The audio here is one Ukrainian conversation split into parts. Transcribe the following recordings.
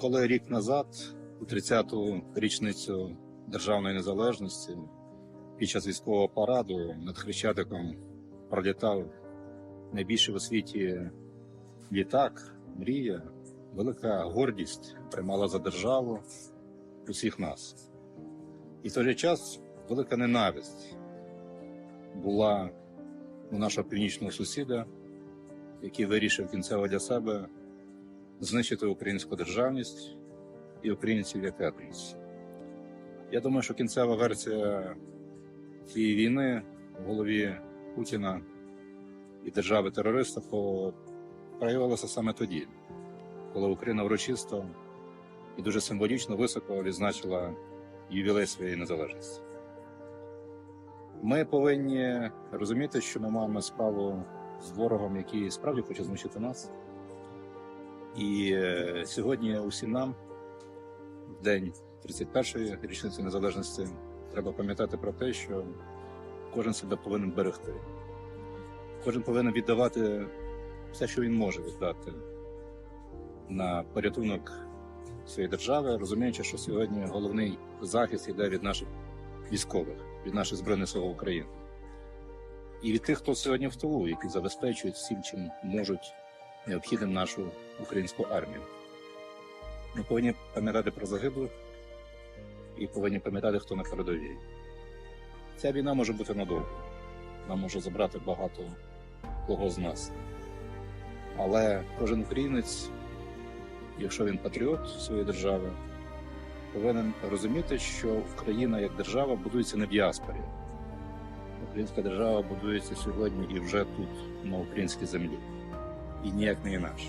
Коли рік назад, у 30-ту річницю державної незалежності, під час військового параду над Хрещатиком пролітав найбільший у світі літак, мрія, велика гордість приймала за державу усіх нас. І в той же час велика ненависть була у нашого північного сусіда, який вирішив кінцево для себе знищити українську державність і українців як етнос. Я думаю, що кінцева версія цієї війни в голові Путіна і держави-терориста по- проявилася саме тоді, коли Україна урочисто і дуже символічно високо відзначила ювілей своєї незалежності. Ми повинні розуміти, що ми маємо справу з ворогом, який справді хоче знищити нас. І е, сьогодні усім нам, в день 31-ї річниці незалежності, треба пам'ятати про те, що кожен себе повинен берегти. Кожен повинен віддавати все, що він може віддати на порятунок своєї держави, розуміючи, що сьогодні головний захист йде від наших військових, від наших збройних сил України. І від тих, хто сьогодні в тилу, які забезпечують всім, чим можуть необхідним нашу українську армію. Ми повинні пам'ятати про загиблих і повинні пам'ятати, хто на передовій. Ця війна може бути надовго. Вона може забрати багато кого з нас. Але кожен українець, якщо він патріот своєї держави, повинен розуміти, що Україна як держава будується не в діаспорі. Українська держава будується сьогодні і вже тут, на українській землі і ніяк не інакше.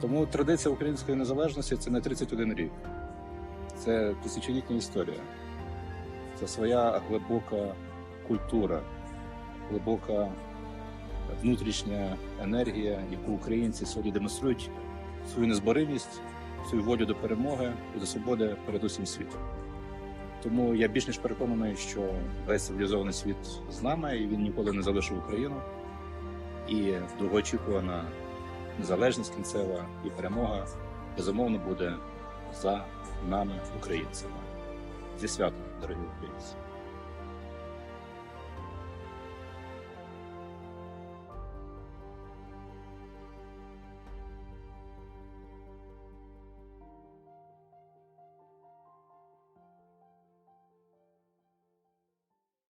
Тому традиція української незалежності це не 31 рік, це тисячолітня історія, це своя глибока культура, глибока внутрішня енергія, яку українці сьогодні демонструють свою незборимість, свою волю до перемоги і до свободи перед усім світом. Тому я більш ніж переконаний, що весь цивілізований світ з нами і він ніколи не залишив Україну і довгоочікувана незалежність кінцева і перемога безумовно буде за нами, українцями. Зі святом, дорогі українці!